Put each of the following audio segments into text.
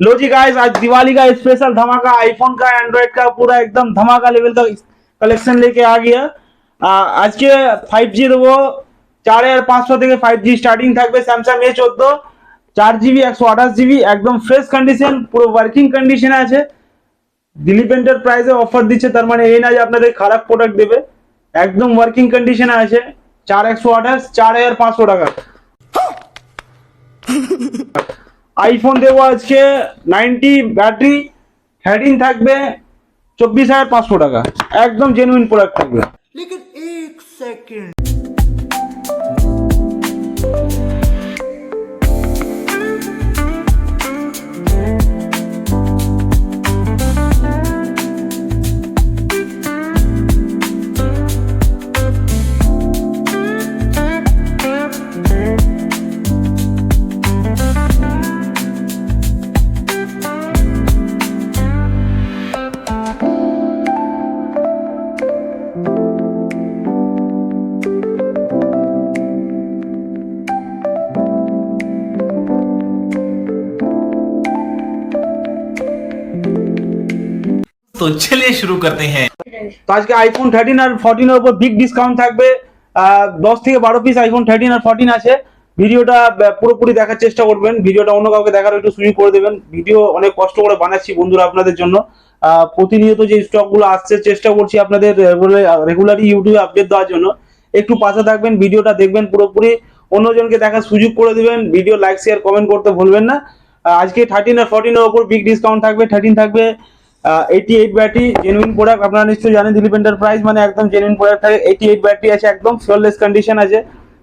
लो जी guys आज दिवाली का special धमाका आईफोन का एंड्रॉइड का पूरा एकदम धमाका लेवल का कलेक्शन लेके आ गया আহ, আজকে ফাইভ জি দেবো চার হাজার পাঁচশো থেকে ফাইভ জি স্টার্টিং থাকবে স্যামসাং এ চোদ্দ চার জিবি একশো আঠাশ জিবি একদম ফ্রেশ কন্ডিশন পুরো ওয়ার্কিং কন্ডিশনে আছে দিলীপ এন্টারপ্রাইজে অফার দিচ্ছে তার মানে এই না যে আপনাদের খারাপ প্রোডাক্ট দেবে একদম ওয়ার্কিং কন্ডিশনে আছে চার একশো আঠাশ চার হাজার পাঁচশো টাকা আইফোন দেবো আজকে নাইনটি ব্যাটারি হ্যাডিং থাকবে, চব্বিশ হাজার পাঁচশো টাকা। একদম জেনুইন প্রোডাক্ট থাকবে। তো চলিए শুরু করতে हैं। তো আজকে আইফোন থার্টিন আর ফোরটিনের উপর বিগ ডিসকাউন্ট থাকবে। দশ থেকে বারো পিস আইফোন থার্টিন আর ফোরটিন আছে। ভিডিওটা পুরোপুরি দেখার চেষ্টা করবেন। ভিডিওটা অন্য কাউকে দেখার একটু সুযোগ করে দেবেন। ভিডিও অনেক কষ্ট করে বানাচ্ছি বন্ধুরা আপনাদের জন্য। প্রতিনিয়ত যে স্টকগুলো আসছে, চেষ্টা করছি আপনাদের রেগুলারই ইউটিউবে আপডেট দেওয়ার জন্য। একটু পাশে থাকবেন, ভিডিওটা দেখবেন পুরোপুরি। অন্যজনকে দেখার সুযোগ করে দেবেন। ভিডিও লাইক শেয়ার কমেন্ট করতে ভুলবেন না। আজকে থার্টিন আর ফোরটিনের ওপর বিগ ডিসকাউন্ট থাকবে। থার্টিন থাকবে eighty eight battery genuine product আপনারা নিশ্চয়ই জানেন দিলীপ এন্টারপ্রাইজ মানে একদম জেনুইন প্রোডাক্ট থাকে। এইটি এইট ব্যাটারি আছে, একদম ফিওরলেস কন্ডিশন আছে।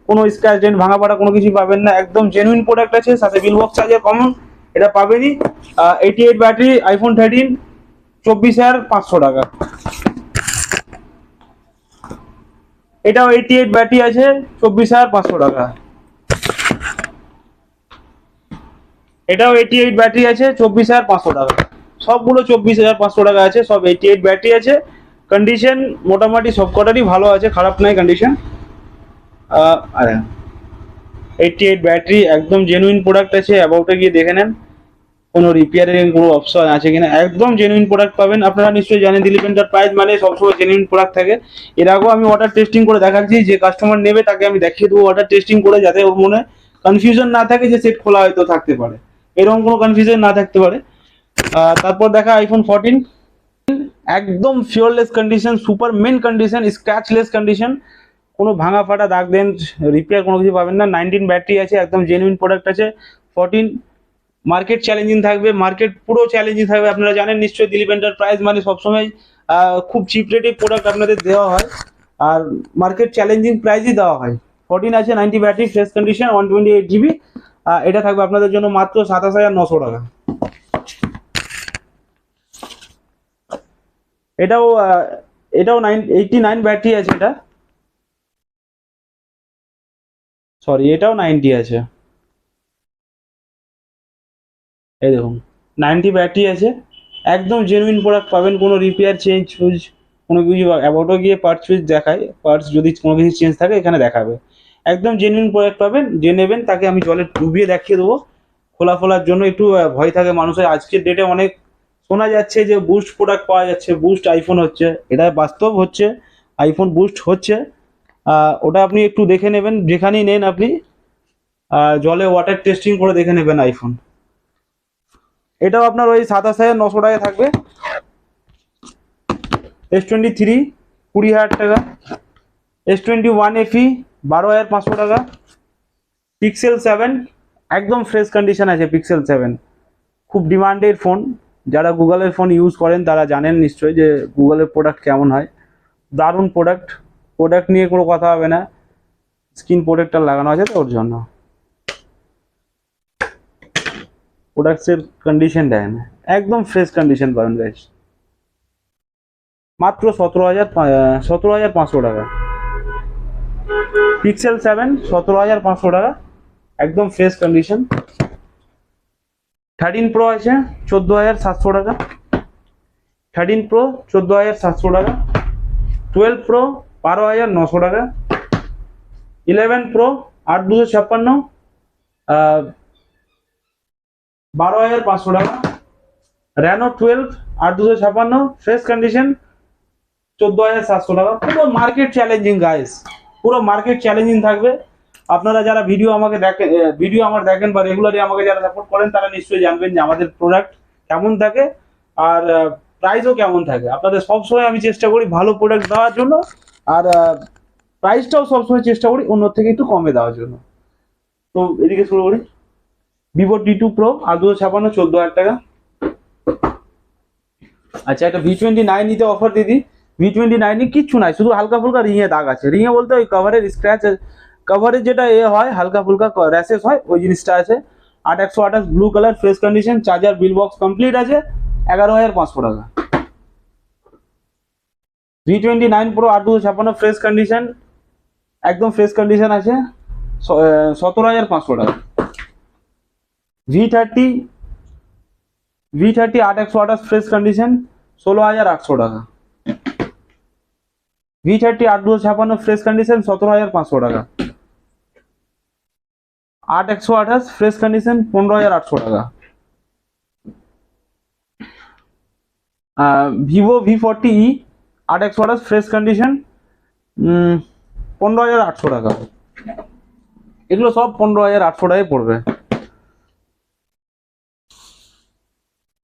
কোনো স্ক্র্যাচ ডেন্ট ভাঙা পাড়া কোনো কিছু পাবেন না। একদম জেনুইন প্রোডাক্ট আছে, সাথে বিল বক্স চার্জার কমন এটা পাবেনই। Eighty eight battery iPhone thirteen চব্বিশ হাজার পাঁচশো টাকা। এটাও এইটি এইট ব্যাটারি আছে, চব্বিশ হাজার পাঁচশো টাকা। এটাও এইটি এইট ব্যাটারি আছে, চব্বিশ হাজার পাঁচশো টাকা। সবগুলো চব্বিশ হাজার পাঁচশো টাকা আছে, সব এইটি এইট ব্যাটারি আছে। কন্ডিশন মোটামুটি সব কটারই ভালো আছে, খারাপ নাই কন্ডিশন আরে এইটি এইট ব্যাটারি একদম জেনুইন প্রোডাক্ট আছে অ্যাবাউটে গিয়ে দেখে নেন। কোনো রিপেয়ারিং কোনো অপশন আছে কিনা। একদম জেনুইন প্রোডাক্ট পাবেন। আপনারা নিশ্চয়ই জানেন দিলীপ এন্টারপ্রাইজ মানে সবসময় জেনুইন প্রোডাক্ট থাকে। এর আগেও আমি ওয়াটার টেস্টিং করে দেখাচ্ছি, যে কাস্টমার নেবে তাকে আমি দেখিয়ে দেবো ওয়াটার টেস্টিং করে, যাতে ওর মনে কনফিউশন না থাকে যে সেট খোলা হয়তো থাকতে পারে। এরকম কোনো কনফিউশন না থাকতে পারে। তারপর দেখা আইফোন ফোরটিন একদম flawless condition super men condition scratchless condition কোনো ভাঙা ফাটা দাগ দেন রিপেয়ার কোনো কিছু পাবেন না। নাইনটিন ব্যাটারি আছে, একদম জেনুইন প্রোডাক্ট আছে। ফোরটিন মার্কেট চ্যালেঞ্জিং থাকবে। মার্কেট পুরো চ্যালেঞ্জিং থাকবে। আপনারা জানেন নিশ্চয়ই দিলীপ এন্টারপ্রাইজ মানে সবসময় খুব চিপ রেটে প্রোডাক্ট আপনাদের দেওয়া হয়। আর মার্কেট চ্যালেঞ্জিং প্রাইসই দেওয়া হয়। ফোরটিন আছে ninety battery fresh condition one twenty eight GB এটা থাকবে আপনাদের জন্য মাত্র সাতাশ হাজার নশো টাকা। এটাও এটাও নাইন এইটটি নাইন ব্যাটারি আছে এটা। সরি এটাও নাইনটি আছে। এই দেখুন নাইনটি ব্যাটারি আছে। একদম জেনুইন প্রোডাক্ট পাবেন, কোনো রিপেয়ার চেঞ্জ ফুজ কোনো কিছু অ্যাবাউটও গিয়ে পার্টস ফুজ দেখায়। পার্টস যদি কোনো কিছু চেঞ্জ থাকে, এখানে দেখাবে। একদম জেনুইন প্রোডাক্ট পাবেন, যে নেবেন, তাকে আমি জলে ডুবিয়ে দেখিয়ে দেবো। খোলা ফোলার জন্য একটু ভয় থাকে মানুষের। আজকের ডেটে অনেক শোনা যাচ্ছে যে বুস্ট প্রোডাক্ট পাওয়া যাচ্ছে বুস্ট আইফোন হচ্ছে। এটা বাস্তব হচ্ছে আইফোন বুস্ট হচ্ছে। ওটা আপনি একটু দেখে নেবেন, যেখানেই নেন আপনি। জলে ওয়াটার টেস্টিং করে দেখে নেবেন আইফোন এটাও আপনার ওই সাতাশ হাজার নশো টাকা থাকবে। এস টোয়েন্টি থ্রি কুড়ি হাজার টাকা। এস টোয়েন্টি ওয়ান এফি বারো হাজার পাঁচশো টাকা। পিক্সেল সেভেন একদম ফ্রেশ কন্ডিশন আছে পিক্সেল সেভেন খুব ডিমান্ডেড ফোন যারা গুগলের ফোন ইউজ করেন, তারা জানেন নিশ্চয়ই যে গুগলের প্রোডাক্ট কেমন হয়। দারুণ প্রোডাক্ট প্রোডাক্ট নিয়ে কোনো কথা হবে না। স্ক্রিন প্রোটেক্টর লাগানো আছে তো ওর জন্য। প্রোডাক্টসের কন্ডিশন দেখেন। একদম ফ্রেশ কন্ডিশন পাবেন গাইস মাত্র সতেরো হাজার সতেরো হাজার পাঁচশো টাকা। পিক্সেল সেভেন সতেরো হাজার পাঁচশো টাকা। একদম ফ্রেশ কন্ডিশন থার্টিন প্রো আছে, চোদ্দ হাজার সাতশো টাকা। থার্টিন প্রো চোদ্দ হাজার সাতশো টাকা। টুয়েলভ প্রো বারো হাজার নশো টাকা। ইলেভেন প্রো আট দুশো ছাপ্পান্ন বারো হাজার পাঁচশো টাকা। র্যানো টুয়েলভ আট দুশো ছাপ্পান্ন। ফ্রেশ কন্ডিশন চোদ্দ হাজার সাতশো টাকা। পুরো মার্কেট চ্যালেঞ্জিং গাইস পুরো মার্কেট চ্যালেঞ্জিং থাকবে। আপনারা যারা ভিডিও আমাকে দেখেন ভিডিও আমার দেখেন বা রেগুলারলি আমাকে যারা সাপোর্ট করেন, তারা নিশ্চয়ই জানবেন যে আমাদের প্রোডাক্ট কেমন থাকে আর প্রাইসও কেমন থাকে। আপনাদের সবসময় আমি চেষ্টা করি ভালো প্রোডাক্ট দেওয়ার জন্য আর প্রাইসটাও সবসময় চেষ্টা করি অন্য থেকে একটু কমে দেওয়ার জন্য। তো এদিকে শুরু করি। ভিভো টি টু প্রো আর দুশো ছাপান্ন, চোদ্দ হাজার টাকা। আচ্ছা একটা ভি টোয়েন্টি নাইন নিতে অফার দিদি ভি টোয়েন্টি নাইনে কিচ্ছু নাই, শুধু হালকা ফুলকা রিঙে দাগ আছে। রিঙে বলতে ওই কভারের স্ক্র্যাচ কভারের যেটা এ হয়, হালকা ফুলকা র্যাশেস হয়, ওই জিনিসটা আছে। আট একশো আঠাশ blue colour fresh condition charger bill box complete আছে, এগারো হাজার পাঁচশো টাকা। ভি টোয়েন্টি নাইন প্রো আট দুশো ছাপান্ন ফ্রেশ কন্ডিশন একদম ফ্রেশ কন্ডিশন আছে সতেরো হাজার পাঁচশো টাকা। ভি থার্টি ভি থার্টি আট একশো আঠাশ ফ্রেশ কন্ডিশন ষোলো হাজার আটশো টাকা। ভি থার্টি আট দুশো ছাপান্ন ফ্রেশ কন্ডিশন সতেরো হাজার পাঁচশো টাকা। আট একশো আঠাশ ফ্রেশ কন্ডিশন পনেরো হাজার আটশো টাকা। ভিভো ভি ফর্টি ই, আট একশো আঠাশ ফ্রেশ কন্ডিশন পনেরো হাজার আটশো টাকা। এগুলো সব পনেরো হাজার আটশো টাকায় পড়বে।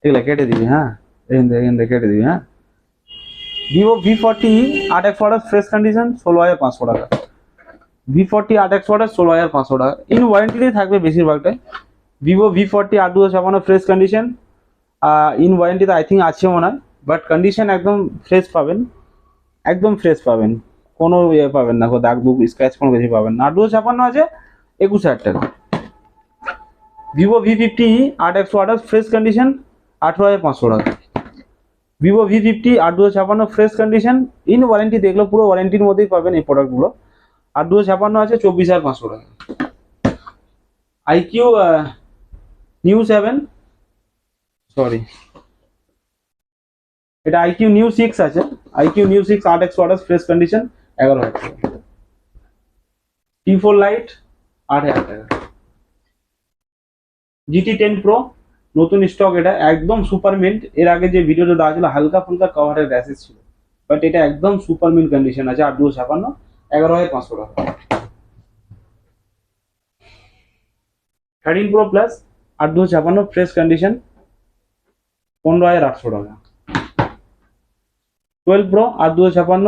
এগুলো কেটে দিবি হ্যাঁ? এখান থেকে এখান থেকে কেটে দিবি হ্যাঁ? ভিভো ভি ফর্টি আট একশো আঠাশ ফ্রেশ কন্ডিশন ষোলো হাজার পাঁচশো টাকা। ভি ফর্টি আট একশো আঠাশ ষোলো হাজার পাঁচশো টাকা। ইন ওয়ারেন্টিতেই থাকবে বেশিরভাগটাই। ভিভো ভি ফর্টি আট দুশো ছাপান্ন ফ্রেশ কন্ডিশন ইন ওয়ারেন্টিতে আই থিঙ্ক আছে মনে হয়। বাট কন্ডিশন একদম ফ্রেশ পাবেন। একদম ফ্রেশ পাবেন। কোনো ইয়ে পাবেন না দাগ দুগ স্ক্র্যাচ কোনো কিছু পাবেন না। আট দুশো ছাপান্ন আছে একুশ হাজার টাকা। ভিভো ভি ফিফটি আট একশো আঠাশ ফ্রেশ কন্ডিশন আঠেরো হাজার পাঁচশো টাকা। ভিভো ভি ফিফটি আট দুশো ছাপান্ন ফ্রেশ কন্ডিশন ইন ওয়ারেন্টি দেখল পুরো ওয়ারেন্টির মধ্যেই পাবেন এই প্রোডাক্টগুলো আট দুশো ছাপান্ন আছে, চব্বিশ হাজার পাঁচশো টাকা। আইকিউ নিউ সেভেন সরি এটা আইকিউ নিউ সিক্স আছে। আইকিউ নিউ সিক্স আট একশো আঠাশ ফ্রেশ কন্ডিশন, এগারো হাজার টাকা। টি ফোর লাইট, আট হাজার টাকা। জিটি টেন প্রো, নতুন স্টক এটা, একদম সুপার মিন্ট। এর আগে যে ভিডিওটা দেওয়া ছিল হালকা ফুলকা কভারের র্যাসেস ছিল। বাট এটা একদম সুপার মিন্ট কন্ডিশন আছে আট দুশো ছাপান্ন। এগারো হাজার পাঁচশো টাকা। থার্টিন প্রো প্লাস আট দুশো ছাপান্ন ফ্রেশ কন্ডিশন পনেরো হাজার আটশো টাকা। টুয়েলভ প্রো আট দুশো ছাপান্ন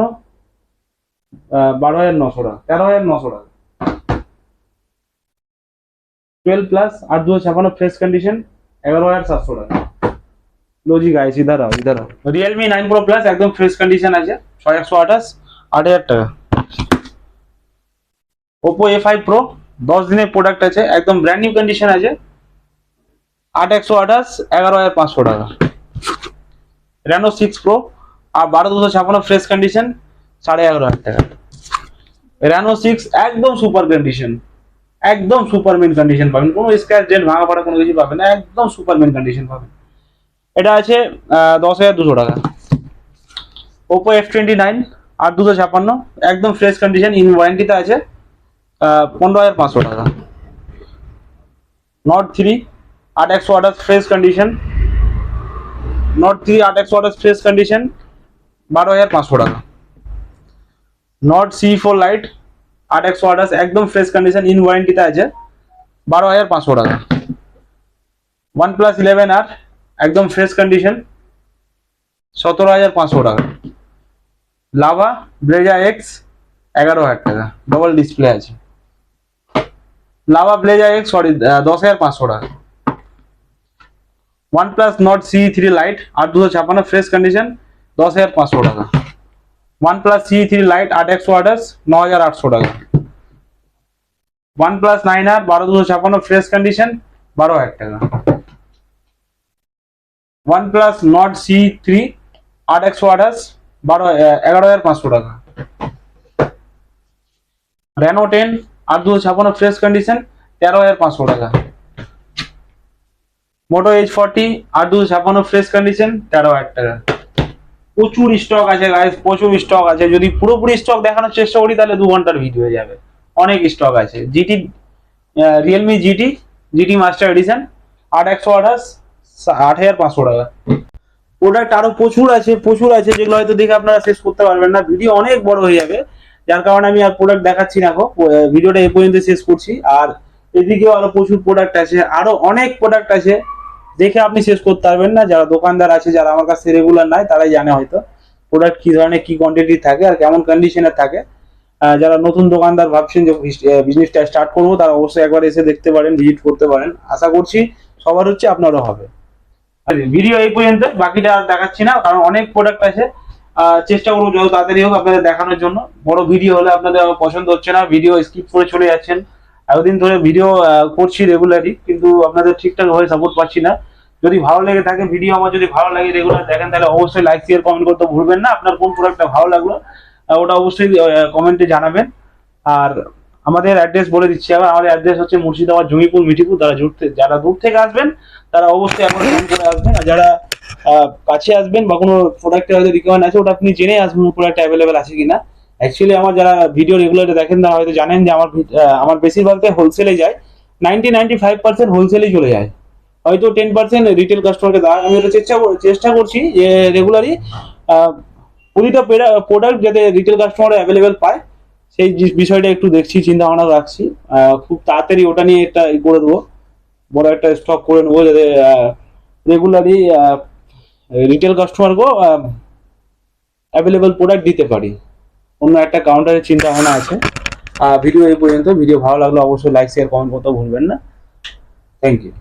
বারো হাজার নশো টাকা তেরো হাজার নশো টাকা। টুয়েলভ প্লাস আট দুশো ছাপান্ন ফ্রেশ কন্ডিশন এগারো হাজার সাতশো টাকা। লজি গাইছি গাইস ইধার রিয়েলমি নাইন প্রো প্লাস একদম ফ্রেশ কন্ডিশন আছে ছয় একশো আঠাশ আট হাজার টাকা। ওপো এ ফাইভ প্রো দশ দিনের প্রোডাক্ট আছে, একদম ব্র্যান্ড নিউ কন্ডিশন আছে। আট একশো আঠাশ, এগারো হাজার পাঁচশো টাকা। রেনো সিক্স প্রো আর বারো দুশো ছাপান্ন ফ্রেশ কন্ডিশন সাড়ে এগারো হাজার টাকা। রেনো সিক্স একদম সুপার কন্ডিশন একদম সুপারম্যান কন্ডিশন পাবেন। কোনো স্ক্র্যাচ ডেন্ট ভাঙা পড়া কোনো কিছু পাবেন না, একদম সুপারম্যান কন্ডিশন পাবেন। এটা আছে দশ হাজার দুশো টাকা। ওপো এফ টোয়েন্টি নাইন আট দুশো ছাপান্ন একদম ফ্রেশ কন্ডিশন ইন ওয়ারেন্টিতে আছে। পনেরো হাজার পাঁচশো টাকা। নট থ্রি আট একশো আঠাশ ফ্রেশ কন্ডিশন। নট থ্রি আট একশো আঠাশ ফ্রেশ কন্ডিশন, বারো হাজার পাঁচশো টাকা। নট সি ফোর লাইট আট একশো আঠাশ একদম ফ্রেশ কন্ডিশন ইন ওয়ারেন্টিতে আছে, বারো হাজার পাঁচশো টাকা। ওয়ান প্লাস ইলেভেন আর একদম ফ্রেশ কন্ডিশন, সতেরো হাজার পাঁচশো টাকা। লাভা ব্লেজা এক্স এগারো হাজার টাকা। ডবল ডিসপ্লে আছে। লাভা ব্লেজা এক্স সরি দশ হাজার পাঁচশো টাকা। One Plus Nord C three Lite আট দুশো ছাপান্ন ফ্রেশ কন্ডিশন দশ হাজার পাঁচশো টাকা। One Plus C three Lite আট একশো আঠাশ ন হাজার আটশো টাকা। ওয়ান প্লাস নাইন আর বারো দুশো ছাপান্ন ফ্রেশ কন্ডিশন বারো হাজার টাকা। One Plus Nord C three আট একশো আঠাশ বারো এগারো হাজার পাঁচশো টাকা। রেনো টেন আট দুশো ছাপান্ন ফ্রেশ কন্ডিশন তেরো হাজার পাঁচশো টাকা। মোটো এইচ ফর্টি আট দুশো ছাপান্ন ফ্রেশ কন্ডিশন তেরো হাজার টাকা। প্রচুর স্টক আছে গাইস প্রচুর স্টক আছে। যদি পুরোপুরি স্টক দেখানোর চেষ্টা করি, তাহলে দু ঘণ্টার ভিডিও হয়ে যাবে। অনেক স্টক আছে। GT Realme GT GT Master Edition আট একশো আঠাশ, আট হাজার পাঁচশো টাকা। প্রোডাক্ট আরও প্রচুর আছে প্রচুর আছে, যেগুলো হয়তো দেখে আপনারা শেষ করতে পারবেন না। ভিডিও অনেক বড় হয়ে যাবে। যার কারণে আমি আর প্রোডাক্ট দেখাচ্ছি না এখন ভিডিওটা এই পর্যন্ত শেষ করছি। আর এদিকেও আরও প্রচুর প্রোডাক্ট আছে আরও অনেক প্রোডাক্ট আছে দেখে আপনি শেষ করতে পারবেন না। যারা দোকানদার আছে, যারা আমার কাছে রেগুলার নাই, তারাই জানে হয়তো প্রোডাক্ট কি ধরনের, কি কোয়ান্টিটি থাকে আর কেমন কন্ডিশনের থাকে। যারা নতুন দোকানদার ভাবছেন যে বিজনেসটা স্টার্ট করব, তারা অবশ্যই একবার এসে দেখতে পারেন ভিজিট করতে পারেন। আশা করছি সবার হচ্ছে আপনারও হবে। ভিডিও এই পর্যন্ত, বাকিটা আর দেখাচ্ছি না, কারণ অনেক প্রোডাক্ট আছে চেষ্টা করব যত তাড়াতাড়ি হোক আপনাদের দেখানোর জন্য। বড় ভিডিও হলে আপনাদের আমার পছন্দ হচ্ছে না, ভিডিও স্কিপ করে চলে যাচ্ছেন। এতদিন ধরে ভিডিও করছি রেগুলারই কিন্তু আপনাদের ঠিকঠাক ভাবে সাপোর্ট পাচ্ছি না। যদি ভালো লেগে থাকে ভিডিও, আমার যদি ভালো লাগে রেগুলার দেখেন, তাহলে অবশ্যই লাইক শেয়ার কমেন্ট করতে ভুলবেন না। আপনার কোন প্রোডাক্টটা ভালো লাগল ওটা অবশ্যই কমেন্টে জানাবেন। আর আমাদের অ্যাড্রেস বলে দিচ্ছি আবার, আমাদের অ্যাড্রেস হচ্ছে মুর্শিদাবাদ জমিপুর মিঠিপুর, যারা দূর থেকে, যারা দূর থেকে আসবেন, তারা অবশ্যই একবার ফোন করে আসবেন। আর যারা কাছে আসবেন বা কোনো প্রোডাক্টের হয়তো রিকোয়ারমেন্ট আছে, ওটা আপনি জেনে আসবেন প্রোডাক্ট অ্যাভেলেবেল আছে কিনা। অ্যাকচুয়ালি আমার যারা ভিডিও রেগুলার দেখেন, তারা হয়তো জানেন যে আমার আমার বেশিরভাগটাই হোলসেলে যায়। নাইনটি নাইনটি ফাইভ পার্সেন্ট হোলসেলেই চলে যায়। হয়তো টেন পার্সেন্ট রিটেল কাস্টমারকে দেওয়া আমি ওটা চেষ্টা চেষ্টা করছি যে রেগুলারই প্রতিটা প্রোডাক্ট যাতে রিটেল কাস্টমার অ্যাভেলেবেল পায়, সেই বিষয়টা একটু দেখছি চিন্তা ভাবনা রাখছি খুব তাড়াতাড়ি ওটা নিয়ে একটা করে দেবো। বড় একটা স্টক করে নেব যাতে রেগুলারই রিটেল কাস্টমারকেও অ্যাভেলেবল প্রোডাক্ট দিতে পারি। অন্য একটা কাউন্টারের চিন্তা ভাবনা আছে। ভিডিও এই পর্যন্ত। ভিডিও ভালো লাগলে অবশ্যই লাইক শেয়ার কমেন্ট করতে ভুলবেন না। Thank you